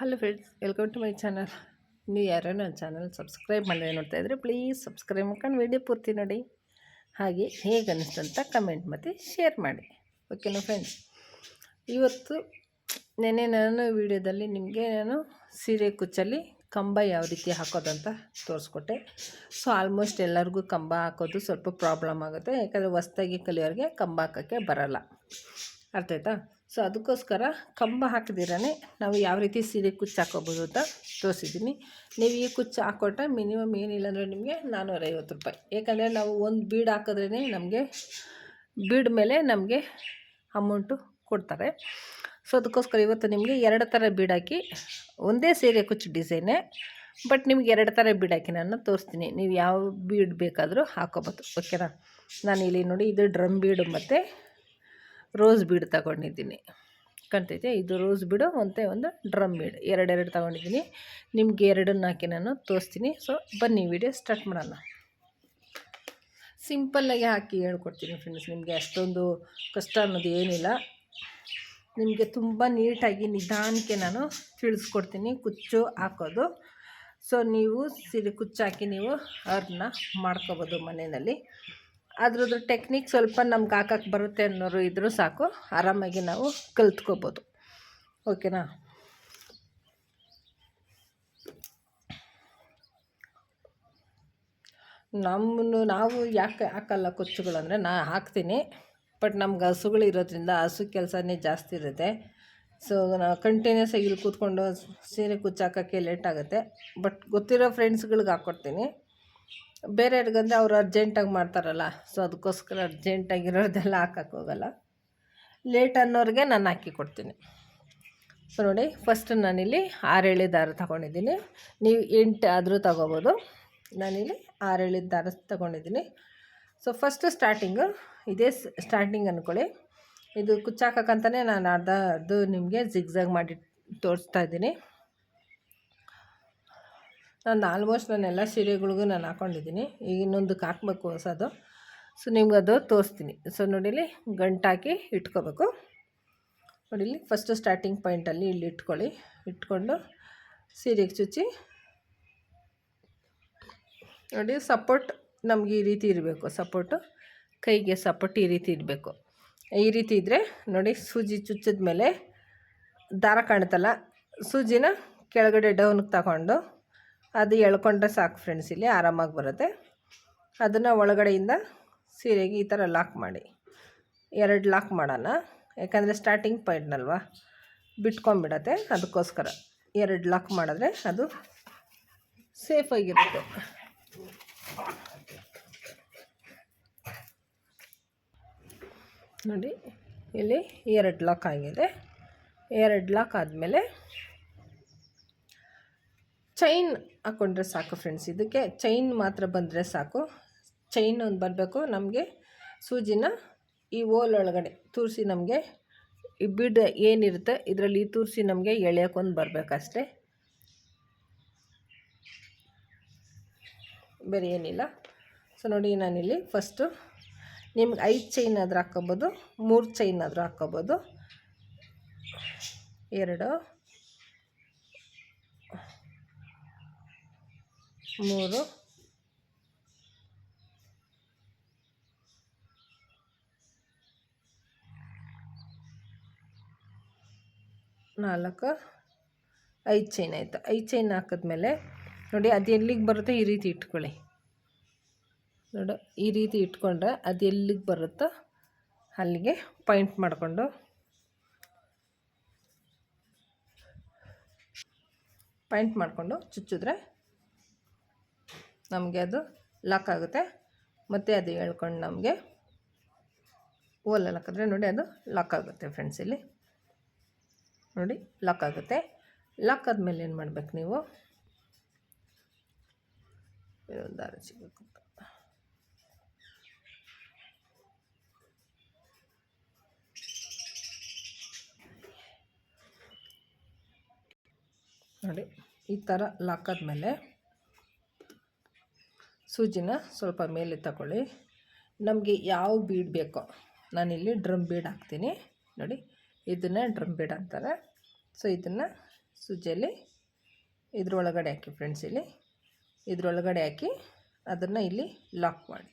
Hello friends, welcome to my channel. ನೀವು ಯಾರೋ ನನ್ನ ಚಾನಲ್ ಸಬ್ಸ್ಕ್ರೈಬ್ ಮಾಡಿದ್ರೆ ನೋಡ್ತಾ ಇದ್ದರೆ ಪ್ಲೀಸ್ ಸಬ್ಸ್ಕ್ರೈಬ್ ಮಾಡ್ಕೊಂಡು ವಿಡಿಯೋ ಪೂರ್ತಿ ನೋಡಿ. ಹಾಗೆ ಹೇಗೆ ಅನ್ನಿಸ್ತಂತ ಕಮೆಂಟ್ ಮತ್ತು ಶೇರ್ ಮಾಡಿ. ಓಕೆನಾ ಫ್ರೆಂಡ್ಸ್ ಇವತ್ತು ನೆನೆ ನಾನು ವಿಡಿಯೋದಲ್ಲಿ ನಿಮಗೆ ನಾನು ಸೀರೆ ಕುಚ್ಚಲ್ಲಿ ಕಂಬ ಯಾವ ರೀತಿ ಹಾಕೋದಂತ ತೋರಿಸ್ಕೊಟ್ಟೆ. ಸೊ ಆಲ್ಮೋಸ್ಟ್ ಎಲ್ಲರಿಗೂ ಕಂಬ ಹಾಕೋದು ಸ್ವಲ್ಪ ಪ್ರಾಬ್ಲಮ್ ಆಗುತ್ತೆ. ಯಾಕಂದರೆ ಹೊಸ್ದಾಗಿ ಕಲಿಯೋರಿಗೆ ಕಂಬ ಹಾಕೋಕ್ಕೆ ಬರಲ್ಲ. ಅರ್ಥ ಆಯ್ತಾ? ಸೊ ಅದಕ್ಕೋಸ್ಕರ ಕಂಬ ಹಾಕಿದಿರೇ ನಾವು ಯಾವ ರೀತಿ ಸೀರೆ ಕುಚ್ಚು ಹಾಕೋಬೋದು ಅಂತ ತೋರಿಸಿದ್ದೀನಿ ನೀವು ಈ ಕುಚ್ಚು ಹಾಕೊಟ್ರೆ ಮಿನಿಮಮ್ ಏನಿಲ್ಲ ಅಂದರೆ ನಿಮಗೆ ನಾನ್ನೂರೈವತ್ತು ರೂಪಾಯಿ. ಏಕೆಂದರೆ ನಾವು ಒಂದು ಬೀಡ್ ಹಾಕಿದ್ರೇ ನಮಗೆ ಬೀಡ್ ಮೇಲೆ ನಮಗೆ ಅಮೌಂಟು ಕೊಡ್ತಾರೆ. ಸೊ ಅದಕ್ಕೋಸ್ಕರ ಇವತ್ತು ನಿಮಗೆ ಎರಡು ಥರ ಬೀಡ್ ಹಾಕಿ, ಒಂದೇ ಸೀರೆ ಕುಚ್ಚು ಡಿಸೈನೇ, ಬಟ್ ನಿಮ್ಗೆ ಎರಡು ಥರ ಬೀಡ್ ಹಾಕಿ ನಾನು ತೋರಿಸ್ತೀನಿ. ನೀವು ಯಾವ ಬೀಡ್ ಬೇಕಾದರೂ ಹಾಕೋಬೋದು. ಓಕೆನಾ ನಾನು ಇಲ್ಲಿ ನೋಡಿ, ಇದು ಡ್ರಮ್ ಬೀಡು ಮತ್ತು ರೋಸ್ ಬೀಡ್ ತಗೊಂಡಿದ್ದೀನಿ. ಕಾಣ್ತೈತೆ? ಇದು ರೋಸ್ ಬೀಡು, ಮತ್ತು ಒಂದು ಡ್ರಮ್ ಬೀಡ್. ಎರಡೆರಡು ತಗೊಂಡಿದ್ದೀನಿ. ನಿಮಗೆ ಎರಡನ್ನ ಹಾಕಿ ನಾನು ತೋರಿಸ್ತೀನಿ. ಸೊ ಬನ್ನಿ ವಿಡಿಯೋ ಸ್ಟಾರ್ಟ್ ಮಾಡೋಣ. ಸಿಂಪಲ್ಲಾಗಿ ಹಾಕಿ ಹೇಳ್ಕೊಡ್ತೀನಿ ಫ್ರೆಂಡ್ಸ್ ನಿಮಗೆ. ಅಷ್ಟೊಂದು ಕಷ್ಟ ಅನ್ನೋದು ಏನಿಲ್ಲ. ನಿಮಗೆ ತುಂಬ ನೀಟಾಗಿ ನಿಧಾನಕ್ಕೆ ನಾನು ತಿಳಿಸ್ಕೊಡ್ತೀನಿ ಕುಚ್ಚು ಹಾಕೋದು. ಸೊ ನೀವು ಸಿರಿ ಕುಚ್ಚಾಕಿ ನೀವು ಅವ್ರನ್ನ ಮಾಡ್ಕೋಬೋದು ಮನೆಯಲ್ಲಿ. ಅದ್ರದ್ದು ಟೆಕ್ನಿಕ್ ಸ್ವಲ್ಪ ನಮ್ಗೆ ಹಾಕಕ್ಕೆ ಬರುತ್ತೆ ಅನ್ನೋರು ಇದ್ದರೂ ಸಾಕು. ಆರಾಮಾಗಿ ನಾವು ಕಲ್ತ್ಕೋಬೋದು. ಓಕೆನಾ ನಮ್ಮನ್ನು ನಾವು ಯಾಕೆ ಹಾಕಲ್ಲ ಕೊಚ್ಚುಗಳಂದರೆ ನಾ ಹಾಕ್ತೀನಿ. ಬಟ್ ನಮ್ಗೆ ಹಸುಗಳು ಇರೋದ್ರಿಂದ ಹಸು ಕೆಲಸನೇ ಜಾಸ್ತಿ ಇರುತ್ತೆ. ಸೊ ಕಂಟಿನ್ಯೂಸ್ ಆಗಿ ಇಲ್ಲಿ ಕೂತ್ಕೊಂಡು ಸೀರೆ ಕುಚ್ಚಾಕೋಕ್ಕೆ ಲೇಟ್ ಆಗುತ್ತೆ. ಬಟ್ ಗೊತ್ತಿರೋ ಫ್ರೆಂಡ್ಸ್ಗಳಿಗೆ ಹಾಕ್ಕೊಡ್ತೀನಿ ಬೇರೆಯವ್ರಿಗಂದರೆ ಅವ್ರು ಅರ್ಜೆಂಟಾಗಿ ಮಾಡ್ತಾರಲ್ಲ. ಸೊ ಅದಕ್ಕೋಸ್ಕರ ಅರ್ಜೆಂಟಾಗಿರೋದೆಲ್ಲ ಹಾಕಕ್ಕೆ ಹೋಗಲ್ಲ. ಲೇಟ್ ಅನ್ನೋರಿಗೆ ನಾನು ಹಾಕಿ ಕೊಡ್ತೀನಿ. ಸೊ ನೋಡಿ ಫಸ್ಟ್ ನಾನಿಲ್ಲಿ ಆರೇಳಿ ದಾರ ತಗೊಂಡಿದ್ದೀನಿ. ನೀವು ಎಂಟು ಆದರೂ ತಗೋಬೋದು. ನಾನಿಲ್ಲಿ ಆರೇಳಿ ದಾರ ತಗೊಂಡಿದ್ದೀನಿ. ಸೊ ಫಸ್ಟ್ ಸ್ಟಾರ್ಟಿಂಗು ಇದೇ ಸ್ಟಾರ್ಟಿಂಗ್ ಅಂದ್ಕೊಳ್ಳಿ ಇದು ಕುಚ್ಚಾಕಕ್ಕಂತಲೇ ನಾನು ಅರ್ಧ ಅದು ನಿಮಗೆ ಜಿಗ್ಜಾಗ್ ಮಾಡಿ ತೋರಿಸ್ತಾ ಇದ್ದೀನಿ. ನಾನು ಆಲ್ಮೋಸ್ಟ್ ನಾನು ಎಲ್ಲ ಸೀರೆಗಳಿಗೂ ನಾನು ಹಾಕ್ಕೊಂಡಿದ್ದೀನಿ ಈಗ ಇನ್ನೊಂದಕ್ಕೆ ಹಾಕ್ಬೇಕು ಹೊಸದು. ಸೊ ನಿಮ್ಗೆ ಅದು ತೋರಿಸ್ತೀನಿ. ಸೊ ನೋಡಿಲಿ ಗಂಟಾಕಿ ಇಟ್ಕೋಬೇಕು. ನೋಡಿಲಿ ಫಸ್ಟು ಸ್ಟಾರ್ಟಿಂಗ್ ಪಾಯಿಂಟಲ್ಲಿ ಇಲ್ಲಿ ಇಟ್ಕೊಳ್ಳಿ. ಇಟ್ಕೊಂಡು ಸೀರೆಗೆ ಚುಚ್ಚಿ. ನೋಡಿ ಸಪೋರ್ಟ್ ನಮ್ಗೆ ಈ ರೀತಿ ಇರಬೇಕು. ಸಪೋರ್ಟು ಕೈಗೆ ಸಪೋರ್ಟ್ ಈ ರೀತಿ ಇರಬೇಕು. ಈ ರೀತಿ ಇದ್ದರೆ ನೋಡಿ, ಸೂಜಿ ಚುಚ್ಚಿದ ಮೇಲೆ ದಾರ ಕಾಣುತ್ತಲ್ಲ, ಸೂಜಿನ ಕೆಳಗಡೆ ಡೌನ್ಗೆ ತಗೊಂಡು ಅದು ಎಳ್ಕೊಂಡ್ರೆ ಸಾಕು ಫ್ರೆಂಡ್ಸ್ ಇಲ್ಲಿ ಆರಾಮಾಗಿ ಬರುತ್ತೆ. ಅದನ್ನು ಒಳಗಡೆಯಿಂದ ಸೀರೆಗೆ ಈ ಥರ ಲಾಕ್ ಮಾಡಿ. ಎರಡು ಲಾಕ್ ಮಾಡೋಣ. ಯಾಕಂದರೆ ಸ್ಟಾರ್ಟಿಂಗ್ ಪಾಯಿಂಟ್ನಲ್ವ ಬಿಟ್ಕೊಂಡ್ಬಿಡತ್ತೆ. ಅದಕ್ಕೋಸ್ಕರ ಎರಡು ಲಾಕ್ ಮಾಡಿದ್ರೆ ಅದು ಸೇಫಾಗಿರುತ್ತೆ ನೋಡಿ, ಇಲ್ಲಿ ಎರಡು ಲಾಕ್ ಆಗಿದೆ. ಎರಡು ಲಾಕ್ ಆದಮೇಲೆ ಚೈನ್ ಹಾಕ್ಕೊಂಡ್ರೆ ಸಾಕು ಫ್ರೆಂಡ್ಸ್ ಇದಕ್ಕೆ ಚೈನ್ ಮಾತ್ರ ಬಂದರೆ ಸಾಕು. ಚೈನ್ ಒಂದು ಬರಬೇಕು ನಮಗೆ ಸೂಜಿನ ಈ ಓಲ್ ಒಳಗಡೆ ತೂರಿಸಿ ನಮಗೆ ಈ ಬಿಡ್ ಏನಿರುತ್ತೆ ಇದರಲ್ಲಿ ತೂರಿಸಿ ನಮಗೆ ಎಳೆಯೋಕ್ಕೊಂದು ಬರಬೇಕಷ್ಟೇ. ಬೇರೆ ಏನಿಲ್ಲ. ಸೊ ನೋಡಿ ನಾನಿಲ್ಲಿ ಫಸ್ಟು ನಿಮ್ಗೆ ಐದು ಚೈನ್ ಆದರೂ ಹಾಕ್ಕೋಬೋದು, ಮೂರು ಚೈನ್ ಆದರೂ ಹಾಕ್ಕೊಬೋದು. ಎರಡು ಮೂರು. ನಾಲ್ಕು. ಐದು ಚೈನ್ ಆಯಿತು. ಐದು ಚೈನ್ ಹಾಕಿದ್ಮೇಲೆ ನೋಡಿ ಅದು ಎಲ್ಲಿಗೆ ಬರುತ್ತೋ ಈ ರೀತಿ ಇಟ್ಕೊಳ್ಳಿ. ನೋಡು, ಈ ರೀತಿ ಇಟ್ಕೊಂಡ್ರೆ ಅದು ಎಲ್ಲಿಗೆ ಬರುತ್ತೋ ಅಲ್ಲಿಗೆ ಪಾಯಿಂಟ್ ಮಾಡಿಕೊಂಡು. ಪಾಯಿಂಟ್ ಮಾಡಿಕೊಂಡು ಚುಚ್ಚಿದ್ರೆ ನಮಗೆ ಅದು ಲಾಕ್ ಆಗುತ್ತೆ. ಮತ್ತು ಅದು ಹೇಳ್ಕೊಂಡು ನಮಗೆ ಓಲಲ್ಲಿ ಹಾಕಿದ್ರೆ ನೋಡಿ ಅದು ಲಾಕ್ ಆಗುತ್ತೆ ಫ್ರೆಂಡ್ಸ್ ಇಲ್ಲಿ. ನೋಡಿ ಲಾಕ್ ಆಗುತ್ತೆ. ಲಾಕ್ ಆದಮೇಲೆ ಏನು ಮಾಡ್ಬೇಕು ನೀವು? ಸಿಗಬೇಕು ನೋಡಿ, ಈ ಥರ ಲಾಕ್ ಆದಮೇಲೆ ಸೂಜಿನ ಸ್ವಲ್ಪ ಮೇಲೆ ತಗೊಳ್ಳಿ. ನಮಗೆ ಯಾವ ಬೀಡ್ ಬೇಕೋ, ನಾನಿಲ್ಲಿ ಡ್ರಮ್ ಬೀಡ್ ಹಾಕ್ತೀನಿ. ನೋಡಿ, ಇದನ್ನು ಡ್ರಮ್ ಬೀಡ್ ಅಂತಾರೆ. ಸೊ, ಇದನ್ನು ಸೂಜಿಯಲ್ಲಿ ಇದರೊಳಗಡೆ ಹಾಕಿ ಫ್ರೆಂಡ್ಸ್ ಇಲ್ಲಿ ಇದರೊಳಗಡೆ ಹಾಕಿ ಅದನ್ನು ಇಲ್ಲಿ ಲಾಕ್ ಮಾಡಿ.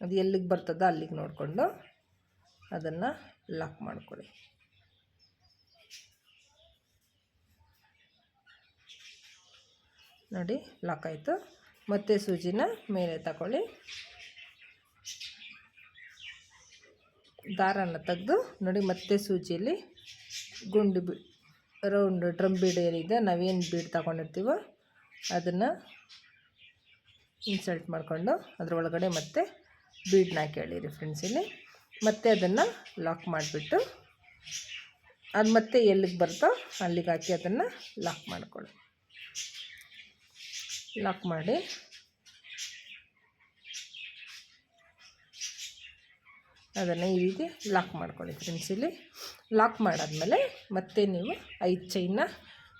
ಅದು ಎಲ್ಲಿಗೆ ಬರ್ತದೋ ಅಲ್ಲಿಗೆ ನೋಡಿಕೊಂಡು ಅದನ್ನು ಲಾಕ್ ಮಾಡ್ಕೊಳ್ಳಿ. ನೋಡಿ ಲಾಕ್ ಆಯಿತು. ಮತ್ತೆ ಸೂಜಿನ ಮೇಲೆ ತಗೊಳ್ಳಿ. ದಾರನ ತೆಗೆದು, ನೋಡಿ ಮತ್ತೆ ಸೂಜಿಯಲ್ಲಿ ಗುಂಡು ಬಿ, ರೌಂಡ್ ಡ್ರಮ್ ಬೀಡ್ ಏನಿದೆ ನಾವೇನು ಬೀಡ್ ತಗೊಂಡಿರ್ತೀವೋ ಅದನ್ನು ಇನ್ಸಲ್ಟ್ ಮಾಡಿಕೊಂಡು ಅದರೊಳಗಡೆ ಮತ್ತೆ ಬೀಡನ್ನ ಕೇಳಿರಿ ಫ್ರೆಂಡ್ಸ್ ಇಲ್ಲಿ. ಮತ್ತೆ ಅದನ್ನು ಲಾಕ್ ಮಾಡಿಬಿಟ್ಟು ಅದು ಮತ್ತೆ ಎಲ್ಲಿಗೆ ಬರ್ತೋ ಅಲ್ಲಿಗೆ ಹಾಕಿ ಅದನ್ನು ಲಾಕ್ ಮಾಡ್ಕೊಳ್ಳಿ. ಲಾಕ್ ಮಾಡಿ. ಅದನ್ನು ಈ ರೀತಿ ಲಾಕ್ ಮಾಡ್ಕೊಳ್ಳಿ ಫ್ರೆಂಡ್ಸ್ ಇಲ್ಲಿ. ಲಾಕ್ ಮಾಡಾದಮೇಲೆ ಮತ್ತೆ ನೀವು ಐದು ಚೈನ್ನ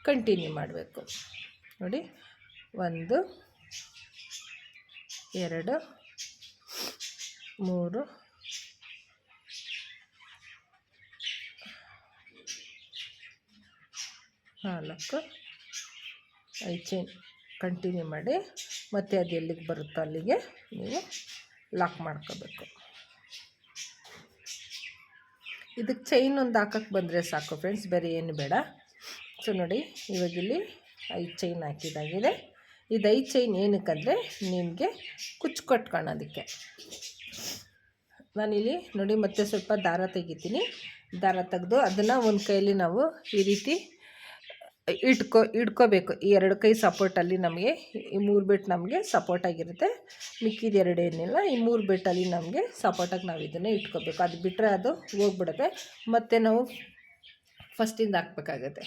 ಕಂಟಿನ್ಯೂ ಮಾಡಬೇಕು. ನೋಡಿ, ಒಂದು, ಎರಡು, ಮೂರು, ನಾಲ್ಕು, ಐದು ಚೈನ್ ಕಂಟಿನ್ಯೂ ಮಾಡಿ, ಮತ್ತೆ ಅದು ಎಲ್ಲಿಗೆ ಬರುತ್ತೋ ಅಲ್ಲಿಗೆ ನೀವು ಲಾಕ್ ಮಾಡ್ಕೋಬೇಕು. ಇದಕ್ಕೆ ಚೈನ್ ಒಂದು ಹಾಕಕ್ಕೆ ಬಂದರೆ ಸಾಕು ಫ್ರೆಂಡ್ಸ್ ಬೇರೆ ಏನು ಬೇಡ. ಸೊ ನೋಡಿ, ಇವಾಗ ಇಲ್ಲಿ ಐದು ಚೈನ್ ಹಾಕಿದಾಗಿದೆ. ಇದು ಐದು ಚೈನ್ ಏನಕ್ಕಂದರೆ ನಿಮಗೆ ಕುಚ್ಚು ಕಟ್ಕೊಳ್ಳೋದಕ್ಕೆ ನಾನಿಲ್ಲಿ ನೋಡಿ, ಮತ್ತೆ ಸ್ವಲ್ಪ ದಾರ ತೆಗಿತೀನಿ. ದಾರ ತೆಗೆದು ಅದನ್ನು ಒಂದು ಕೈಯಲ್ಲಿ ನಾವು ಈ ರೀತಿ ಇಟ್ಕೊ, ಇಟ್ಕೋಬೇಕು. ಈ ಎರಡು ಕೈ ಸಪೋರ್ಟಲ್ಲಿ ನಮಗೆ, ಈ ಮೂರು ಬೆಟ್ ನಮಗೆ ಸಪೋರ್ಟಾಗಿರುತ್ತೆ ಮಿಕ್ಕಿದ ಎರಡು ಏನಿಲ್ಲ, ಈ ಮೂರು ಬೆಟ್ಟಲ್ಲಿ ನಮಗೆ ಸಪೋರ್ಟಾಗಿ ನಾವು ಇದನ್ನು ಇಟ್ಕೋಬೇಕು. ಅದು ಬಿಟ್ಟರೆ ಅದು ಹೋಗ್ಬಿಡುತ್ತೆ. ಮತ್ತು ನಾವು ಫಸ್ಟಿಂದ ಹಾಕ್ಬೇಕಾಗತ್ತೆ.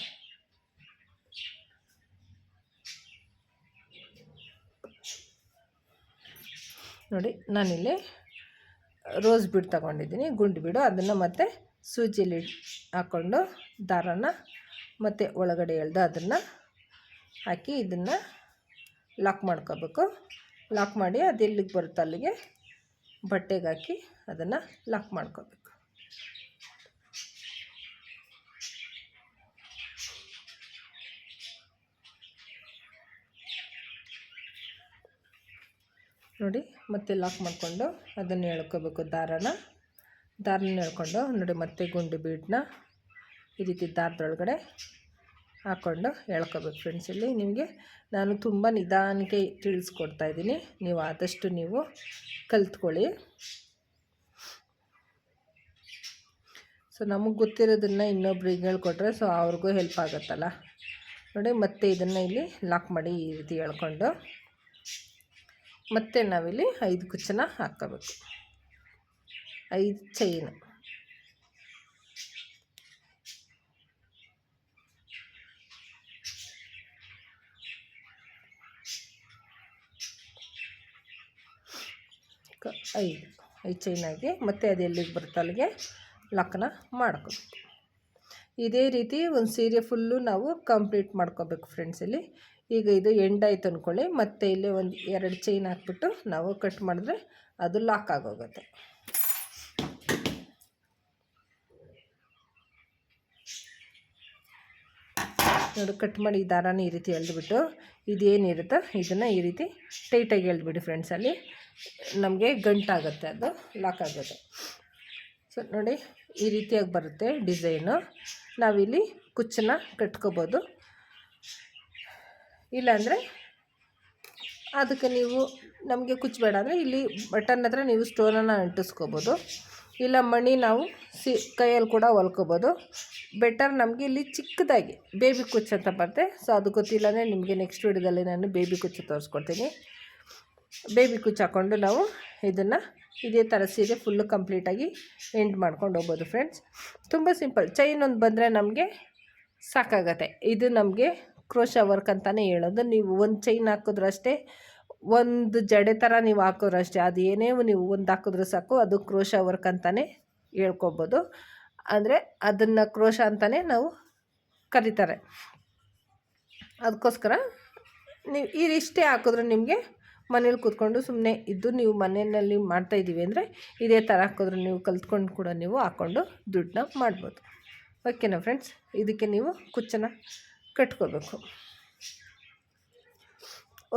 ನೋಡಿ, ನಾನಿಲ್ಲಿ ರೋಸ್ ಬಿಡ್ ತಗೊಂಡಿದ್ದೀನಿ, ಗುಂಡು ಬಿಡು ಅದನ್ನು ಮತ್ತೆ ಸೂಜಿಲಿ ಹಾಕ್ಕೊಂಡು ದಾರನ ಮತ್ತು ಒಳಗಡೆ ಎಳ್ದು ಅದನ್ನು ಹಾಕಿ ಇದನ್ನು ಲಾಕ್ ಮಾಡ್ಕೋಬೇಕು. ಲಾಕ್ ಮಾಡಿ ಅದು ಎಲ್ಲಿಗೆ ಬರುತ್ತೆ ಅಲ್ಲಿಗೆ ಬಟ್ಟೆಗೆ ಹಾಕಿ ಅದನ್ನು ಲಾಕ್ ಮಾಡ್ಕೋಬೇಕು. ನೋಡಿ ಮತ್ತೆ ಲಾಕ್ ಮಾಡಿಕೊಂಡು ಅದನ್ನು ಎಳ್ಕೋಬೇಕು ದಾರನ. ದಾರನ ಎಳ್ಕೊಂಡು ನೋಡಿ ಮತ್ತೆ ಗುಂಡು ಬೀಡನ್ನ ಈ ರೀತಿ ದಾರದೊಳಗಡೆ ಹಾಕ್ಕೊಂಡು ಹೇಳ್ಕೋಬೇಕು ಫ್ರೆಂಡ್ಸ್ ಇಲ್ಲಿ ನಿಮಗೆ ನಾನು ತುಂಬ ನಿಧಾನಕ್ಕೆ ತಿಳಿಸ್ಕೊಡ್ತಾ ಇದ್ದೀನಿ. ನೀವು ಆದಷ್ಟು ನೀವು ಕಲ್ತ್ಕೊಳ್ಳಿ. ಸೊ ನಮಗೆ ಗೊತ್ತಿರೋದನ್ನು ಇನ್ನೊಬ್ರಿಗೆ ಹೇಳ್ಕೊಟ್ರೆ ಸೊ ಅವ್ರಿಗೂ ಹೆಲ್ಪ್ ಆಗುತ್ತಲ್ಲ. ನೋಡಿ, ಮತ್ತೆ ಇದನ್ನು ಇಲ್ಲಿ ಲಾಕ್ ಮಾಡಿ ಈ ರೀತಿ ಹೇಳ್ಕೊಂಡು. ಮತ್ತೆ ನಾವಿಲ್ಲಿ ಐದು ಕುಚ್ಚನ ಹಾಕ್ಕೋಬೇಕು. ಐದು ಚೈನು ಕ ಐದು ಐದು ಚೈನಾಗಿ ಮತ್ತು ಅದು ಎಲ್ಲಿಗೆ ಬರುತ್ತೆ ಅಲ್ಲಿಗೆ ಲಕ್ನ ಮಾಡ್ಕೋಬೇಕು. ಇದೇ ರೀತಿ ಒಂದು ಸೀರೆ ಫುಲ್ಲು ನಾವು ಕಂಪ್ಲೀಟ್ ಮಾಡ್ಕೋಬೇಕು ಫ್ರೆಂಡ್ಸ್ ಇಲ್ಲಿ. ಈಗ ಇದು ಎಂಡ್ ಆಯ್ತು ಅಂದ್ಕೊಳ್ಳಿ ಮತ್ತು ಇಲ್ಲಿ ಒಂದು ಎರಡು ಚೈನ್ ಹಾಕ್ಬಿಟ್ಟು ನಾವು ಕಟ್ ಮಾಡಿದ್ರೆ ಅದು ಲಾಕ್ ಆಗೋಗುತ್ತೆ. ನೋಡಿ ಕಟ್ ಮಾಡಿ ಈ ದಾರಾನ ಈ ರೀತಿ ಎಳ್ದುಬಿಟ್ಟು ಇದೇನಿರುತ್ತೋ ಇದನ್ನು ಈ ರೀತಿ ಟೈಟಾಗಿ ಎಳ್ದುಬಿಡಿ ಫ್ರೆಂಡ್ಸ್ ಅಲ್ಲಿ. ನಮಗೆ ಗಂಟಾಗುತ್ತೆ ಅದು ಲಾಕ್ ಆಗುತ್ತೆ ಸೊ ನೋಡಿ, ಈ ರೀತಿಯಾಗಿ ಬರುತ್ತೆ ಡಿಸೈನು ನಾವಿಲ್ಲಿ ಕುಚ್ಚನ್ನ ಕಟ್ಕೋಬೋದು. ಇಲ್ಲಾಂದರೆ ಅದಕ್ಕೆ ನೀವು, ನಮಗೆ ಕುಚ್ಚಬೇಡ ಅಂದರೆ ಇಲ್ಲಿ ಬಟನ್ ಹತ್ರ ನೀವು ಸ್ಟೋನನ್ನು ಅಂಟಿಸ್ಕೋಬೋದು. ಇಲ್ಲ ಮಣಿ ನಾವು ಸಿ ಕೈಯಲ್ಲಿ ಕೂಡ ಹೊಲ್ಕೋಬೋದು. ಬೆಟರ್ ನಮಗೆ ಇಲ್ಲಿ ಚಿಕ್ಕದಾಗಿ ಬೇಬಿ ಕುಚ್ಚು ಅಂತ ಬರುತ್ತೆ ಸೊ ಅದು ಗೊತ್ತಿಲ್ಲ ಅಂದರೆ ನಿಮಗೆ ನೆಕ್ಸ್ಟ್ ವಿಡಿಯೋದಲ್ಲಿ ನಾನು ಬೇಬಿ ಕುಚ್ಚು ತೋರಿಸ್ಕೊಡ್ತೀನಿ. ಬೇಬಿ ಕುಚ್ಚು ಹಾಕ್ಕೊಂಡು ನಾವು ಇದನ್ನು ಇದೇ ಥರ ಸೀರೆ ಫುಲ್ಲು ಕಂಪ್ಲೀಟಾಗಿ ಎಂಡ್ ಮಾಡ್ಕೊಂಡು ಹೋಗ್ಬೋದು ಫ್ರೆಂಡ್ಸ್ ತುಂಬ ಸಿಂಪಲ್ ಚೈನ್ ಒಂದು ಬಂದರೆ ನಮಗೆ ಸಾಕಾಗತ್ತೆ. ಇದು ನಮಗೆ ಕ್ರೋಶ ವರ್ಕ್ ಅಂತಲೇ ಹೇಳೋದು. ನೀವು ಒಂದು ಚೈನ್ ಹಾಕಿದ್ರೂ ಅಷ್ಟೇ ಒಂದು ಜಡೆ ಥರ ನೀವು ಹಾಕಿದ್ರು ಅಷ್ಟೇ. ಅದು ಏನೇ ನೀವು ಒಂದು ಹಾಕಿದ್ರೆ ಸಾಕು, ಅದು ಕ್ರೋಶ ವರ್ಕ್ ಅಂತಲೇ ಹೇಳ್ಕೊಬೋದು. ಅಂದರೆ ಅದನ್ನು ಕ್ರೋಶ ಅಂತಲೇ ನಾವು ಕರೀತಾರೆ. ಅದಕ್ಕೋಸ್ಕರ ನೀವು ಇದಿಷ್ಟೇ ಹಾಕಿದ್ರೆ ನಿಮಗೆ ಮನೇಲಿ ಕೂತ್ಕೊಂಡು ಸುಮ್ಮನೆ ಇದ್ದು ನೀವು ಮನೆಯಲ್ಲಿ ಮಾಡ್ತಾಯಿದ್ದೀವಿ ಅಂದರೆ ಇದೇ ಥರ ಹಾಕಿದ್ರೆ ನೀವು ಕಲ್ತ್ಕೊಂಡು ಕೂಡ ನೀವು ಹಾಕ್ಕೊಂಡು ದುಡ್ಡನ್ನ ಮಾಡ್ಬೋದು. ಓಕೆನಾ ಫ್ರೆಂಡ್ಸ್? ಇದಕ್ಕೆ ನೀವು ಕುಚ್ಚನ್ನು ಕಟ್ಕೋಬೇಕು.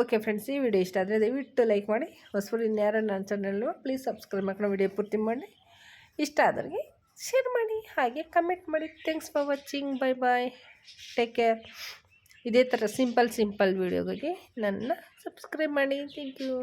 ಓಕೆ ಫ್ರೆಂಡ್ಸ್ ಈ ವಿಡಿಯೋ ಇಷ್ಟ ಆದರೆ ದಯವಿಟ್ಟು ಲೈಕ್ ಮಾಡಿ. ಹೊಸಬರು ಇನ್ಯಾರು ನನ್ನ ಚಾನಲ್ನು ಪ್ಲೀಸ್ ಸಬ್ಸ್ಕ್ರೈಬ್ ಮಾಡ್ಕೊಂಡು ವಿಡಿಯೋ ಪೂರ್ತಿ ಮಾಡಿ. ಇಷ್ಟ ಆದ್ರಿಗೆ ಶೇರ್ ಮಾಡಿ, ಹಾಗೆ ಕಮೆಂಟ್ ಮಾಡಿ. Thanks for watching bye bye take care ಇದೇ ಥರ ಸಿಂಪಲ್ ಸಿಂಪಲ್ ವೀಡಿಯೋಗಳಿಗೆ ನನ್ನ ಸಬ್ಸ್ಕ್ರೈಬ್ ಮಾಡಿ. Thank you